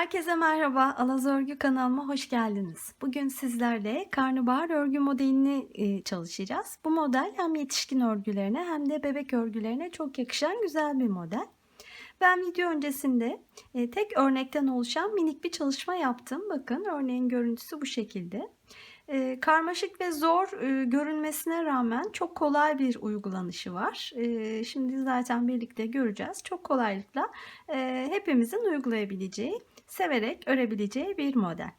Herkese merhaba, Alaz Örgü kanalıma hoş geldiniz. Bugün sizlerle karnabahar örgü modelini e, çalışacağız. Bu model hem yetişkin örgülerine hem de bebek örgülerine çok yakışan güzel bir model. Ben video öncesinde e, tek örnekten oluşan minik bir çalışma yaptım. Bakın örneğin görüntüsü bu şekilde. E, karmaşık ve zor görünmesine rağmen çok kolay bir uygulanışı var. Şimdi zaten birlikte göreceğiz. Çok kolaylıkla hepimizin uygulayabileceği, severek örebileceği bir model.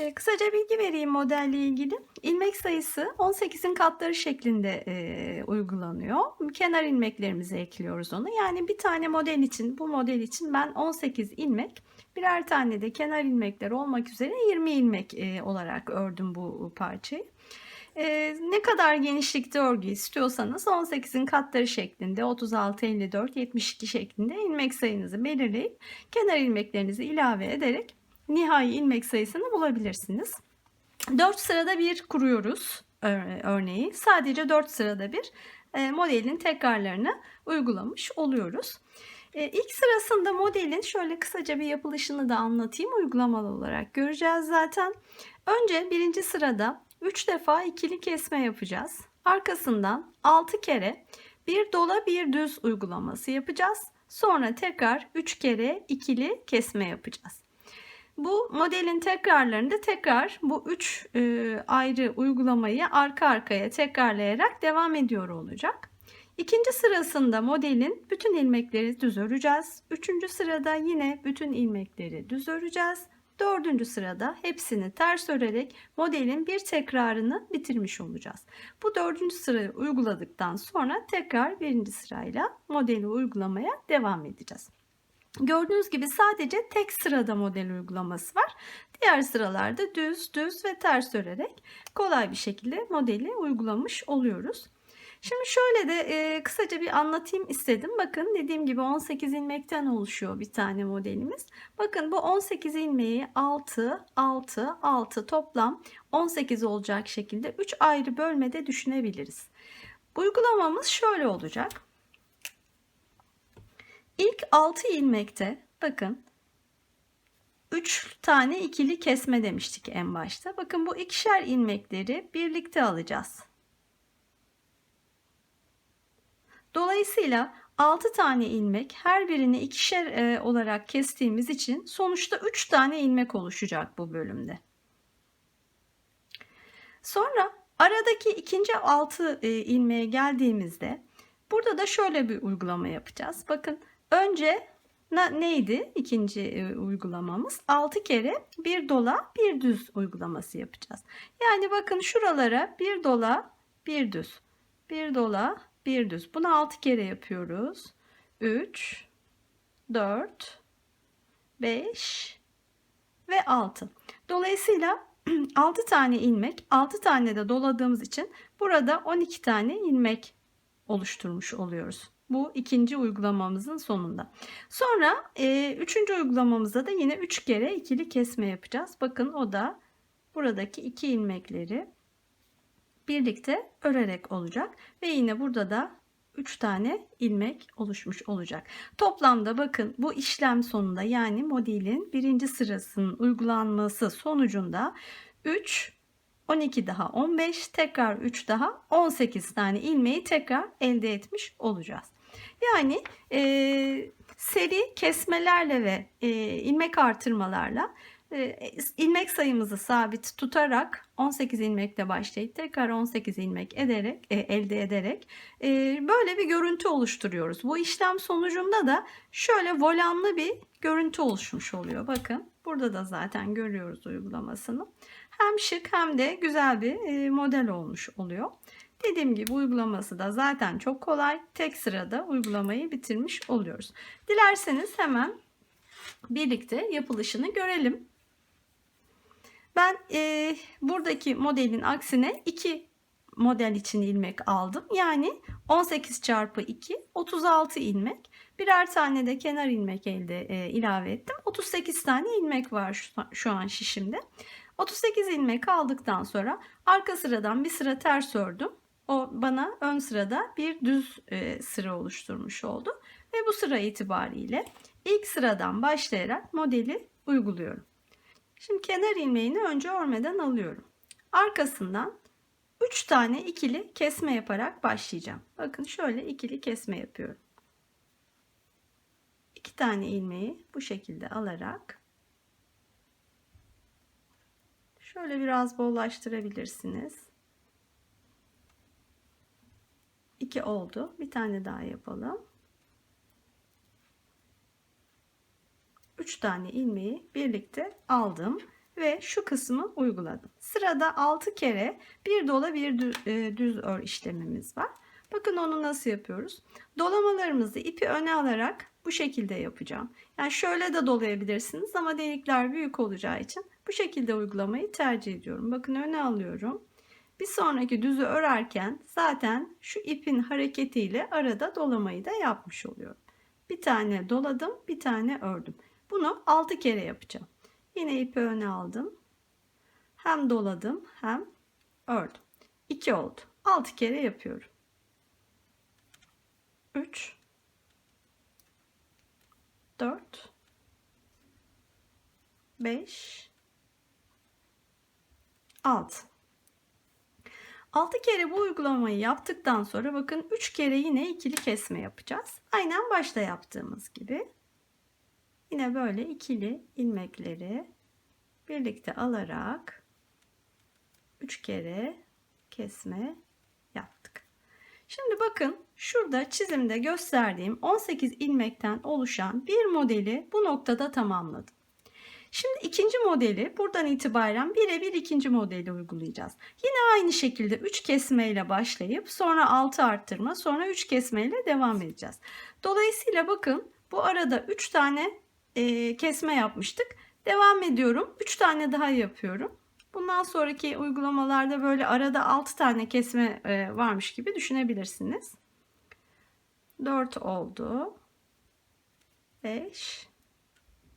E, kısaca bilgi vereyim modelle ilgili. İlmek sayısı 18'in katları şeklinde e, uygulanıyor. Kenar ilmeklerimizi ekliyoruz onu. Yani bir tane model için, bu model için ben 18 ilmek, birer tane de kenar ilmekler olmak üzere 20 ilmek e, olarak ördüm bu parçayı. E, ne kadar genişlikte örgü istiyorsanız 18'in katları şeklinde 36, 54, 72 şeklinde ilmek sayınızı belirleyip kenar ilmeklerinizi ilave ederek nihai ilmek sayısını bulabilirsiniz. 4 sırada bir kuruyoruz örneği. Sadece 4 sırada bir e, modelin tekrarlarını uygulamış oluyoruz. E, ilk sırasında modelin şöyle kısaca bir yapılışını da anlatayım uygulamalı olarak göreceğiz zaten. Önce birinci sırada 3 defa ikili kesme yapacağız. Arkasından 6 kere bir dola bir düz uygulaması yapacağız. Sonra tekrar 3 kere ikili kesme yapacağız. Bu modelin tekrarlarında tekrar bu üç e, ayrı uygulamayı arka arkaya tekrarlayarak devam ediyor olacak. İkinci sırasında modelin bütün ilmekleri düz öreceğiz. Üçüncü sırada yine bütün ilmekleri düz öreceğiz. Dördüncü sırada hepsini ters örerek modelin bir tekrarını bitirmiş olacağız. Bu dördüncü sırayı uyguladıktan sonra tekrar birinci sırayla modeli uygulamaya devam edeceğiz. Gördüğünüz gibi sadece tek sırada model uygulaması var. Diğer sıralarda düz, düz ve ters örerek kolay bir şekilde modeli uygulamış oluyoruz. Şimdi şöyle de e, kısaca bir anlatayım istedim. Bakın dediğim gibi 18 ilmekten oluşuyor bir tane modelimiz. Bakın bu 18 ilmeği 6, 6, 6 toplam 18 olacak şekilde 3 ayrı bölmede düşünebiliriz. Uygulamamız şöyle olacak. İlk 6 ilmekte bakın 3 tane ikili kesme demiştik en başta. Bakın bu ikişer ilmekleri birlikte alacağız. Dolayısıyla 6 tane ilmek her birini ikişer e, olarak kestiğimiz için sonuçta 3 tane ilmek oluşacak bu bölümde. Sonra aradaki ikinci 6 e, ilmeğe geldiğimizde burada da şöyle bir uygulama yapacağız. Bakın Önce neydi ikinci e, uygulamamız? 6 kere bir dola bir düz uygulaması yapacağız. Yani bakın şuralara bir dola bir düz. Bir dola bir düz. Bunu 6 kere yapıyoruz. 3 4 5 ve 6. Dolayısıyla 6 tane ilmek, 6 tane de doladığımız için burada 12 tane ilmek oluşturmuş oluyoruz. Bu ikinci uygulamamızın sonunda. Sonra e, üçüncü uygulamamızda da yine üç kere ikili kesme yapacağız. Bakın o da buradaki iki ilmekleri birlikte örerek olacak. Ve yine burada da 3 tane ilmek oluşmuş olacak. Toplamda bakın bu işlem sonunda yani modelin birinci sırasının uygulanması sonucunda 3 12 daha 15 tekrar 3 daha 18 tane ilmeği tekrar elde etmiş olacağız. Yani e, seri kesmelerle ve e, ilmek artırmalarla ilmek sayımızı sabit tutarak 18 ilmekle başlayıp tekrar 18 ilmek ederek e, elde ederek e, böyle bir görüntü oluşturuyoruz. Bu işlem sonucunda da şöyle volanlı bir görüntü oluşmuş oluyor. Bakın burada da zaten görüyoruz uygulamasını. Hem şık hem de güzel bir e, model olmuş oluyor. Dediğim gibi uygulaması da zaten çok kolay. Tek sırada uygulamayı bitirmiş oluyoruz. Dilerseniz hemen birlikte yapılışını görelim. Ben e, buradaki modelin aksine iki model için ilmek aldım. Yani 18 çarpı 2 36 ilmek. Birer tane de kenar ilmek elde e, ilave ettim. 38 tane ilmek var şu, şu an şişimde. 38 ilmek aldıktan sonra arka sıradan bir sıra ters ördüm. O bana ön sırada bir düz e, sıra oluşturmuş oldu. Ve bu sıra itibariyle ilk sıradan başlayarak modeli uyguluyorum. Şimdi kenar ilmeğini önce örmeden alıyorum. Arkasından 3 tane ikili kesme yaparak başlayacağım. Bakın şöyle ikili kesme yapıyorum. 2 tane ilmeği bu şekilde alarak şöyle biraz bollaştırabilirsiniz. 2 oldu. Bir tane daha yapalım. 3 tane ilmeği birlikte aldım ve şu kısmı uyguladım. Sırada 6 kere bir dola bir e, düz ör işlemimiz var. Bakın onu nasıl yapıyoruz. Dolamalarımızı ipi öne alarak bu şekilde yapacağım. Yani şöyle de dolayabilirsiniz ama delikler büyük olacağı için bu şekilde uygulamayı tercih ediyorum. Bakın öne alıyorum. Bir sonraki düzü örerken zaten şu ipin hareketiyle arada dolamayı da yapmış oluyorum. Bir tane doladım, bir tane ördüm. Bunu 6 kere yapacağım. Yine ipi öne aldım. Hem doladım hem ördüm. 2 oldu. 6 kere yapıyorum. 3 4 5 6 6 kere bu uygulamayı yaptıktan sonra bakın 3 kere yine ikili kesme yapacağız. Aynen başta yaptığımız gibi. Yine böyle ikili ilmekleri birlikte alarak 3 kere kesme yaptık. Şimdi bakın şurada çizimde gösterdiğim 18 ilmekten oluşan bir modeli bu noktada tamamladım. Şimdi ikinci modeli buradan itibaren birebir ikinci modeli uygulayacağız. Yine aynı şekilde 3 kesme ile başlayıp sonra 6 arttırma sonra 3 kesme ile devam edeceğiz. Dolayısıyla bakın bu arada 3 tane e, kesme yapmıştık. Devam ediyorum. 3 tane daha yapıyorum. Bundan sonraki uygulamalarda böyle arada 6 tane kesme e, varmış gibi düşünebilirsiniz. 4 oldu. 5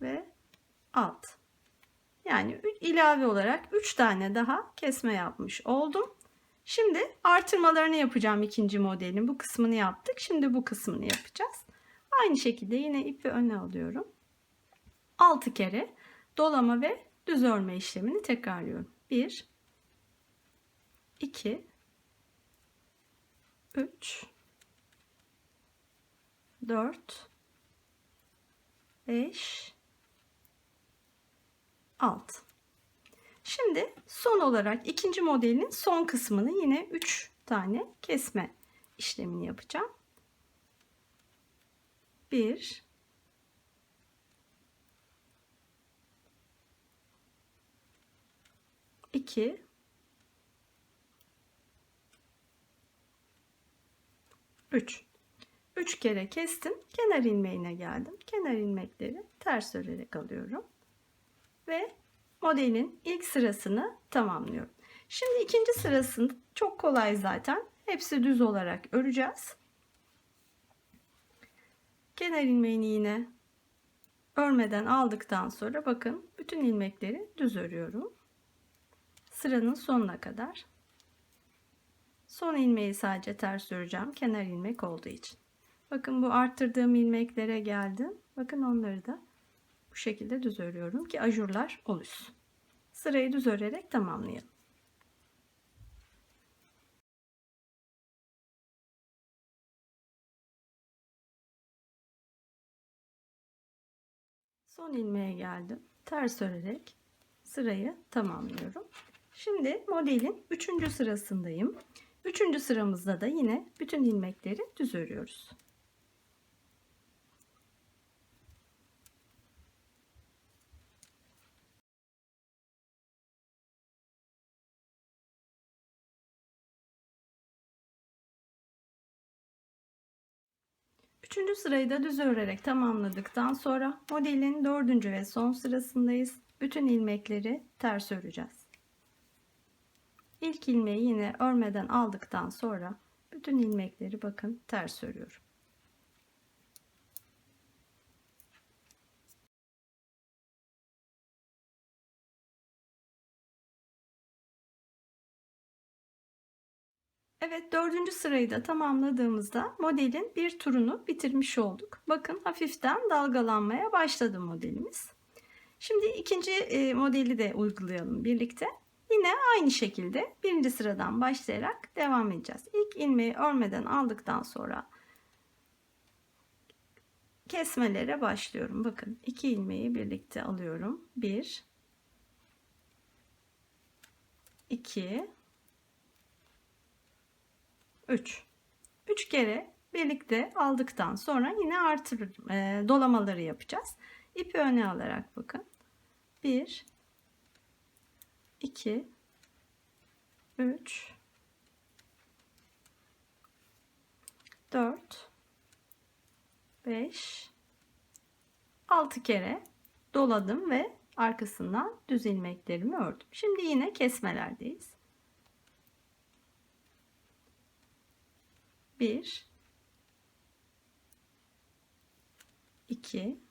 ve 6. Yani ilave olarak 3 tane daha kesme yapmış oldum. Şimdi artırmalarını yapacağım ikinci modelin. Bu kısmını yaptık. Şimdi bu kısmını yapacağız. Aynı şekilde yine ipi öne alıyorum. 6 kere dolama ve düz örme işlemini tekrarlıyorum. 1 2 3 4 5 6 Şimdi son olarak ikinci modelin son kısmını yine 3 tane kesme işlemini yapacağım. 1 2 3 3 kere kestim. Kenar ilmeğine geldim. Kenar ilmekleri ters örerek alıyorum. Ve modelin ilk sırasını tamamlıyorum. Şimdi ikinci sırasını çok kolay zaten. Hepsi düz olarak öreceğiz. Kenar ilmeğini yine örmeden aldıktan sonra bakın bütün ilmekleri düz örüyorum sıranın sonuna kadar. Son ilmeği sadece ters öreceğim. Kenar ilmek olduğu için. Bakın bu arttırdığım ilmeklere geldim. Bakın onları da bu şekilde düz örüyorum ki ajurlar oluşsun. Sırayı düz örerek tamamlayalım. Son ilmeğe geldim. Ters örerek sırayı tamamlıyorum. Şimdi modelin 3. sırasındayım. 3. sıramızda da yine bütün ilmekleri düz örüyoruz. Üçüncü sırayı da düz örerek tamamladıktan sonra modelin dördüncü ve son sırasındayız. Bütün ilmekleri ters öreceğiz. İlk ilmeği yine örmeden aldıktan sonra bütün ilmekleri bakın ters örüyorum. Evet dördüncü sırayı da tamamladığımızda modelin bir turunu bitirmiş olduk. Bakın hafiften dalgalanmaya başladı modelimiz. Şimdi ikinci e, modeli de uygulayalım birlikte. Yine aynı şekilde birinci sıradan başlayarak devam edeceğiz. İlk ilmeği örmeden aldıktan sonra kesmelere başlıyorum. Bakın iki ilmeği birlikte alıyorum. Bir, iki, üç. Üç kere birlikte aldıktan sonra yine artır e, dolamaları yapacağız. İpi öne alarak bakın. Bir, iki, üç, dört, 5 6 kere doladım ve arkasından düz ilmeklerimi ördüm. Şimdi yine kesmelerdeyiz. 1 2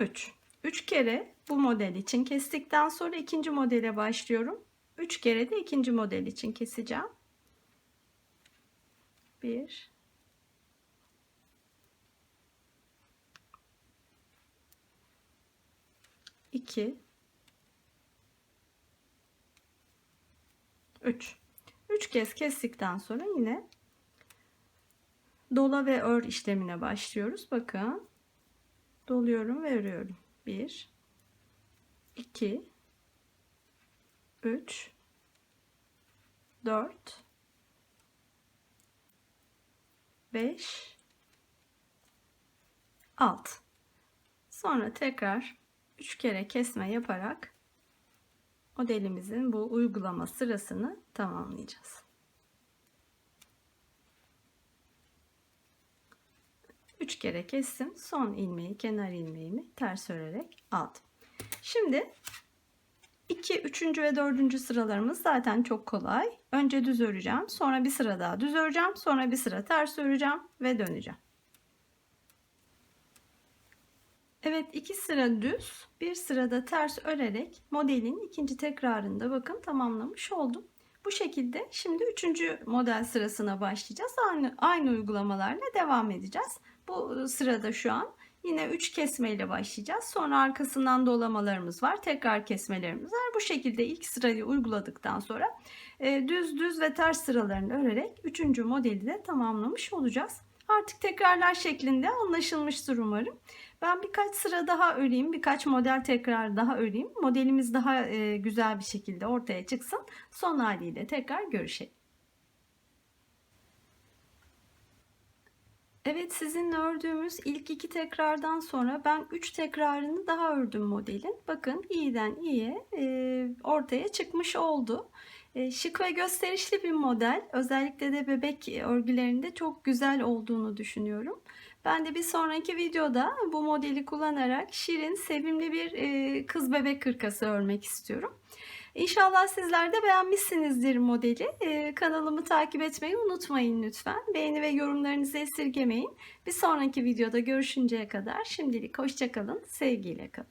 3 3 kere bu model için kestikten sonra ikinci modele başlıyorum. 3 kere de ikinci model için keseceğim. 1 2 3 3 kez kestikten sonra yine dola ve ör işlemine başlıyoruz. Bakın. Doluyorum ve örüyorum. 1 2 3 4 5 6 sonra tekrar 3 kere kesme yaparak modelimizin bu uygulama sırasını tamamlayacağız. 3 kere kestim. Son ilmeği, kenar ilmeğimi ters örerek aldım. Şimdi 2, 3. ve 4. sıralarımız zaten çok kolay. Önce düz öreceğim. Sonra bir sıra daha düz öreceğim. Sonra bir sıra ters öreceğim ve döneceğim. Evet iki sıra düz bir sırada ters örerek modelin ikinci tekrarında bakın tamamlamış oldum. Bu şekilde şimdi üçüncü model sırasına başlayacağız. Aynı, aynı uygulamalarla devam edeceğiz. Bu sırada şu an Yine 3 kesme ile başlayacağız. Sonra arkasından dolamalarımız var. Tekrar kesmelerimiz var. Bu şekilde ilk sırayı uyguladıktan sonra e, düz düz ve ters sıralarını örerek 3. modeli de tamamlamış olacağız. Artık tekrarlar şeklinde anlaşılmıştır umarım. Ben birkaç sıra daha öreyim, birkaç model tekrar daha öreyim. Modelimiz daha e, güzel bir şekilde ortaya çıksın. Son haliyle tekrar görüşelim. Evet sizinle ördüğümüz ilk iki tekrardan sonra ben üç tekrarını daha ördüm modelin. Bakın iyiden iyiye e, ortaya çıkmış oldu. E, şık ve gösterişli bir model. Özellikle de bebek örgülerinde çok güzel olduğunu düşünüyorum. Ben de bir sonraki videoda bu modeli kullanarak şirin, sevimli bir e, kız bebek kırkası örmek istiyorum. İnşallah sizler de beğenmişsinizdir modeli. Ee, kanalımı takip etmeyi unutmayın lütfen. Beğeni ve yorumlarınızı esirgemeyin. Bir sonraki videoda görüşünceye kadar şimdilik hoşçakalın, sevgiyle kalın.